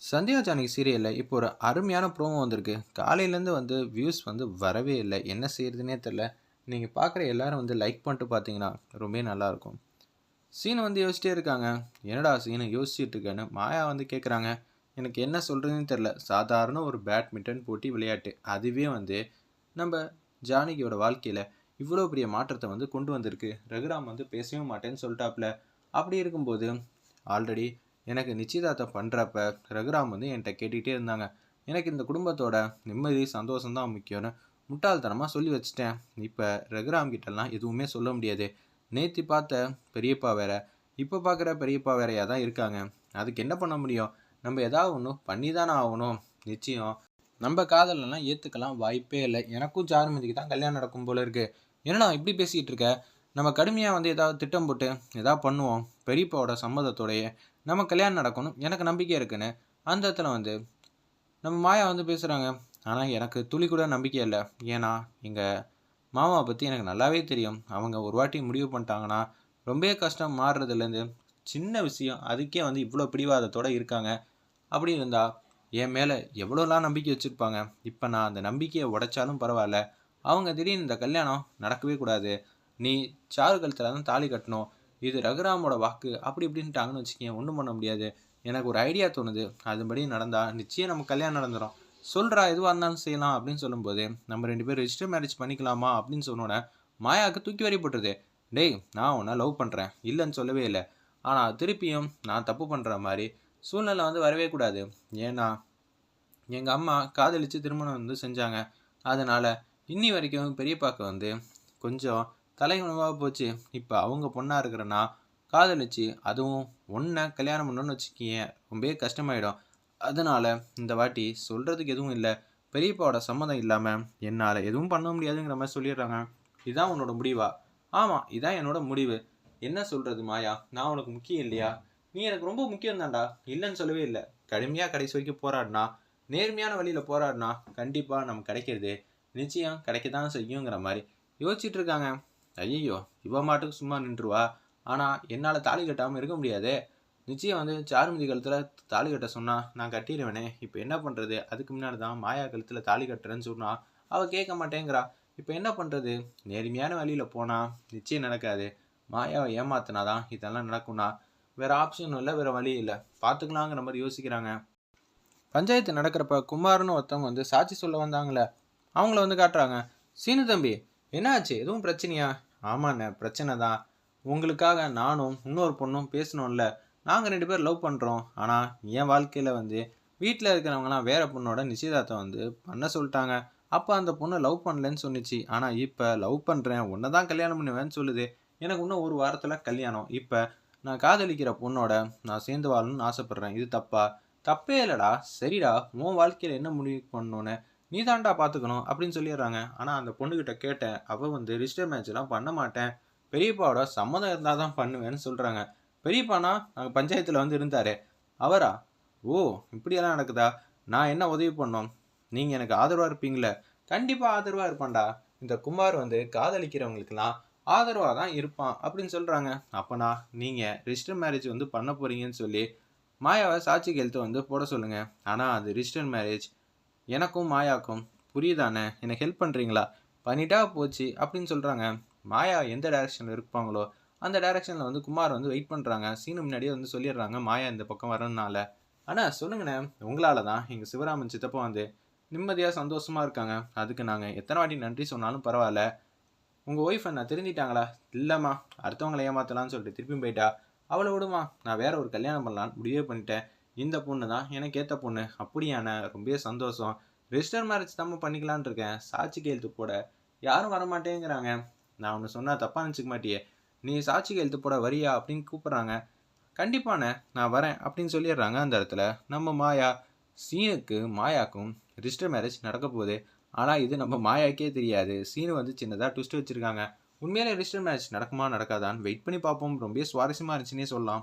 சந்தியா ஜானகி சீரியலில் இப்போ ஒரு அருமையான ப்ரோமோ வந்திருக்கு. காலையிலேருந்து வந்து வியூஸ் வந்து வரவே இல்லை. என்ன செய்யறதுனே தெரில நீங்கள் பார்க்குற எல்லாரும் வந்து லைக் பண்ணிட்டு பார்த்தீங்கன்னா ரொம்ப நல்லாயிருக்கும் சீனு வந்து யோசிச்சிட்டே இருக்காங்க. என்னடா சீனை யோசிச்சுட்டு இருக்கேன்னு மாயா வந்து கேட்குறாங்க எனக்கு என்ன சொல்கிறதுன்னு தெரில சாதாரண ஒரு பேட்மிண்டன் போட்டி விளையாட்டு. அதுவே வந்து நம்ம ஜானகியோட வாழ்க்கையில் இவ்வளோ பெரிய மாற்றத்தை வந்து கொண்டு வந்திருக்கு. ரகுராம் வந்து பேசவே மாட்டேன்னு சொல்லிட்டாப்புல அப்படி இருக்கும்போது ஆல்ரெடி எனக்கு நிச்சயதார்த்தம் பண்ணுறப்ப ரகுராம் வந்து என்கிட்ட கேட்டுக்கிட்டே இருந்தாங்க. எனக்கு இந்த குடும்பத்தோட நிம்மதி சந்தோஷம்தான் முக்கியம்னு முட்டாள்தனமாக சொல்லி வச்சிட்டேன். இப்போ ரகுராம் கிட்டலாம் எதுவுமே சொல்ல முடியாது. நேற்று பார்த்த பெரியப்பா வேற இப்போ பார்க்குற பெரியப்பா வேறையாக தான் இருக்காங்க. அதுக்கு என்ன பண்ண முடியும்? நம்ம ஏதாவது ஒன்று பண்ணி தானே ஆகணும். நிச்சயம் நம்ம காதலெல்லாம் ஏற்றுக்கலாம் வாய்ப்பே இல்லை. எனக்கும் சாருமதிக்கு தான் கல்யாணம் நடக்கும் போல இருக்குது என்னடா இப்படி பேசிகிட்டு இருக்க? நம்ம கடுமையாக வந்து ஏதாவது திட்டம் போட்டு ஏதாவது பண்ணுவோம். பெரியப்பாவோட சம்மதத்தோடைய நம்ம கல்யாணம் நடக்கணும் எனக்கு நம்பிக்கை இருக்குன்னு அந்த இடத்துல வந்து நம்ம மாயா வந்து பேசுகிறாங்க ஆனால் எனக்கு துளி கூட நம்பிக்கை இல்லை. ஏன்னா எங்கள் மாமாவை பற்றி எனக்கு நல்லாவே தெரியும். அவங்க ஒரு வாட்டி முடிவு பண்ணிட்டாங்கன்னா ரொம்பவே கஷ்டம் மாறுறதுலேருந்து சின்ன விஷயம் அதுக்கே வந்து இவ்வளோ பிடிவாதத்தோடு இருக்காங்க. அப்படி இருந்தால் என் மேலே எவ்வளோலாம் நம்பிக்கை வச்சுருப்பாங்க. இப்போ நான் அந்த நம்பிக்கையை உடைச்சாலும் பரவாயில்ல. அவங்க திடீர்னு இந்த கல்யாணம் நடக்கவே கூடாது. நீ சாரு கழுத்தில் தான் தாலி கட்டணும். இது ரகுராமோட வாக்கு அப்படி இப்படின்ட்டாங்கன்னு வச்சுக்கேன் ஒன்றும் பண்ண முடியாது. எனக்கு ஒரு ஐடியா தோணுது. அதுபடி நடந்தால் நிச்சயம் நம்ம கல்யாணம் நடந்துடும் சொல்கிறா எதுவாக இருந்தாலும் செய்யலாம் அப்படின்னு சொல்லும்போது நம்ம ரெண்டு பேரும் ரிஜிஸ்டர் மேரேஜ் பண்ணிக்கலாமா அப்படின்னு சொன்னோன்னே மாயாவுக்கு தூக்கி வரி போட்டுருது. டேய் நான் உன்னை லவ் பண்ணுறேன் இல்லைன்னு சொல்லவே இல்லை. ஆனால் திருப்பியும் நான் தப்பு பண்ணுற மாதிரி சூழ்நிலை வந்து வரவே கூடாது. ஏன்னா எங்கள் அம்மா காதலித்து திருமணம் வந்து செஞ்சாங்க. அதனால் இன்னி வரைக்கும் பெரியப்பாக்கு வந்து கொஞ்சம் தலைகுணமாக போச்சு. இப்போ அவங்க பொண்ணாக இருக்கிறனா காதலிச்சு அதுவும் ஒன்றை கல்யாணம் பண்ணணும்னு வச்சுக்கிங்க ரொம்பவே கஷ்டமாயிடும். அதனால் இந்த வாட்டி சொல்கிறதுக்கு எதுவும் இல்லை. பெரியப்பாவோட சம்மதம் இல்லாமல் என்னால் எதுவும் பண்ண முடியாதுங்கிற மாதிரி சொல்லிடுறாங்க. இதுதான் உன்னோட முடிவா? ஆமாம் இதான் என்னோட முடிவு. என்ன சொல்கிறது மாயா? நான் உனக்கு முக்கியம் இல்லையா? நீ எனக்கு ரொம்ப முக்கியம் தான்டா இல்லைன்னு சொல்லவே இல்லை. கடுமையாக கடைசி வரைக்கும் போராடினா நேர்மையான வழியில் போராடினா கண்டிப்பாக நம்ம கிடைக்கிறது நிச்சயம் கிடைக்க தான் செய்யுங்கிற மாதிரி யோசிச்சுட்டு இருக்காங்க. ஐயோ இவ மாட்டுக்கு சும்மா நின்றுவா ஆனால் என்னால் தாலி கட்டாமல் இருக்க முடியாது. நிச்சயம் வந்து சாருமதி கழுத்தில் தாலி கட்ட சொன்னால் நான் கட்டிடுவேனே இப்போ என்ன பண்ணுறது அதுக்கு முன்னாடி தான் மாயா கழுத்தில் தாலி கட்டுறேன்னு சொன்னால் அவள் கேட்க மாட்டேங்கிறா. இப்போ என்ன பண்ணுறது நேர்மையான வழியில் போனால் நிச்சயம் நடக்காது. மாயாவை ஏமாத்தினா தான் இதெல்லாம் நடக்கும்னா வேறு ஆப்ஷனும் இல்லை வேறு வழி இல்லை. பார்த்துக்கலாங்கிற மாதிரி யோசிக்கிறாங்க. பஞ்சாயத்து நடக்கிறப்ப குமார்னு ஒருத்தவங்க வந்து சாட்சி சொல்ல வந்தாங்களே அவங்கள வந்து காட்டுறாங்க. சீனு தம்பி என்னாச்சு? எதுவும் பிரச்சனையா? ஆமாண்ணே பிரச்சனை தான். உங்களுக்காக நானும் இன்னொரு பொண்ணும் பேசணும்ல. நாங்கள் ரெண்டு பேர் லவ் பண்ணுறோம் ஆனால் என் வாழ்க்கையில் வந்து வீட்டில் இருக்கிறவங்களாம் வேறு பொண்ணோட நிச்சயதார்த்தம் வந்து பண்ண சொல்லிட்டாங்க. அப்போ அந்த பொண்ணை லவ் பண்ணலன்னு சொன்னிச்சு. ஆனால் இப்போ லவ் பண்ணுறேன் உன்னை தான் கல்யாணம் பண்ணுவேன்னு சொல்லுது. எனக்கு இன்னும் ஒரு வாரத்தில் கல்யாணம். இப்போ நான் காதலிக்கிற பொண்ணோட நான் சேர்ந்து வாழணும்னு ஆசைப்பட்றேன். இது தப்பா? தப்பே இல்லைடா. சரிடா. உன் வாழ்க்கையில் என்ன முடிவு பண்ணணுன்னு நீ தாண்டா பார்த்துக்கணும் அப்படின்னு சொல்லிடுறாங்க. ஆனால் அந்த பொண்ணுக்கிட்ட கேட்டேன் அவள் வந்து ரிஜிஸ்டர் மேட்ச்லாம் பண்ண மாட்டேன். பெரியப்பாவோட சம்மதம் இருந்தால் தான் பண்ணுவேன்னு சொல்கிறாங்க பெரியப்பானா? நாங்கள் பஞ்சாயத்தில் வந்து இருந்தார். அவரா? ஓ இப்படியெல்லாம் நடக்குதா? நான் என்ன உதவி பண்ணோம்? நீங்கள் எனக்கு ஆதரவாக இருப்பீங்களே? கண்டிப்பாக ஆதரவாக இருப்பான்டா. இந்த குமார் வந்து காதலிக்கிறவங்களுக்கெல்லாம் ஆதரவாக தான் இருப்பான் அப்படின்னு சொல்கிறாங்க அப்போனா நீங்கள் ரிஜிஸ்டர் மேரேஜ் வந்து பண்ண போகிறீங்கன்னு சொல்லி மாயாவை சாட்சி கெழுத்து வந்து போட சொல்லுங்கள் ஆனால் அது ரிஜிஸ்டர் மேரேஜ் எனக்கும் மாயாக்கும் புரியுதானே? எனக்கு ஹெல்ப் பண்ணுறீங்களா பண்ணிட்டா போச்சு அப்படின்னு சொல்கிறாங்க மாயா எந்த டைரக்ஷனில் இருப்பாங்களோ அந்த டைரக்ஷனில் வந்து குமார் வந்து வெயிட் பண்ணுறாங்க சீனு முன்னாடியே வந்து சொல்லிடுறாங்க மாயா இந்த பக்கம் வரணுனால ஆனால் சொல்லுங்கண்ணே உங்களால் தான் எங்கள் சிவராமன் சித்தப்பா வந்து நிம்மதியாக சந்தோஷமாக இருக்காங்க. அதுக்கு நாங்கள் எத்தனை வாட்டி நன்றி சொன்னாலும் பரவாயில்ல. உங்கள் ஒய்ஃப் என்ன தெரிஞ்சிட்டாங்களா இல்லைம்மா அடுத்தவங்களை ஏமாற்றலாம்னு சொல்லிட்டு திருப்பி போயிட்டா. அவளை விடுமா நான் வேற ஒரு கல்யாணம் பண்ணலான்னு முடிவே பண்ணிட்டேன். இந்த பொண்ணு தான் எனக்கு ஏற்ற பொண்ணு. அப்படியான ரொம்பவே சந்தோஷம். ரெஜிஸ்டர் மேரேஜ் தான் பண்ணிக்கலான் இருக்கேன். சாட்சி கையெழுத்து போட. யாரும் வரமாட்டேங்கிறாங்க. நான் ஒன்று சொன்னால் தப்பாக நினச்சிக்க மாட்டியே. நீ சாட்சி கையெழுத்து போட வரியா அப்படின்னு கூப்பிட்றாங்க. கண்டிப்பாண்ணே நான் வரேன் அப்படின்னு சொல்லிடுறாங்க அந்த இடத்துல. நம்ம மாயா சீனுக்கு மாயாக்கும் ரிஜிஸ்டர் மேரேஜ் நடக்க போகுது. ஆனால் இது நம்ம மாயாக்கே தெரியாது. சீனு வந்து சின்னதாக ட்விஸ்ட் வச்சுருக்காங்க. உண்மையிலே ரிஜிஸ்டர் மேரேஜ் நடக்குமா நடக்காதான்னு வெயிட் பண்ணி பார்ப்போம். ரொம்ப சுவாரஸ்யமாக இருந்துச்சுன்னே சொல்லலாம்.